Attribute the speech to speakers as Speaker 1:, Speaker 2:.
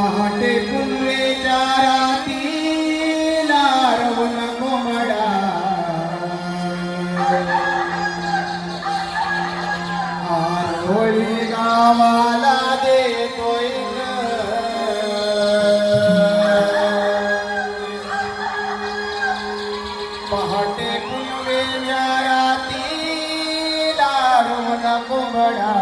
Speaker 1: মাটে পুনরে চারাতি লারবন কোমড়া আর Holi গাওয়ালা দে তোই পাহাটে পুনরে চারাতি লারবন কোমড়া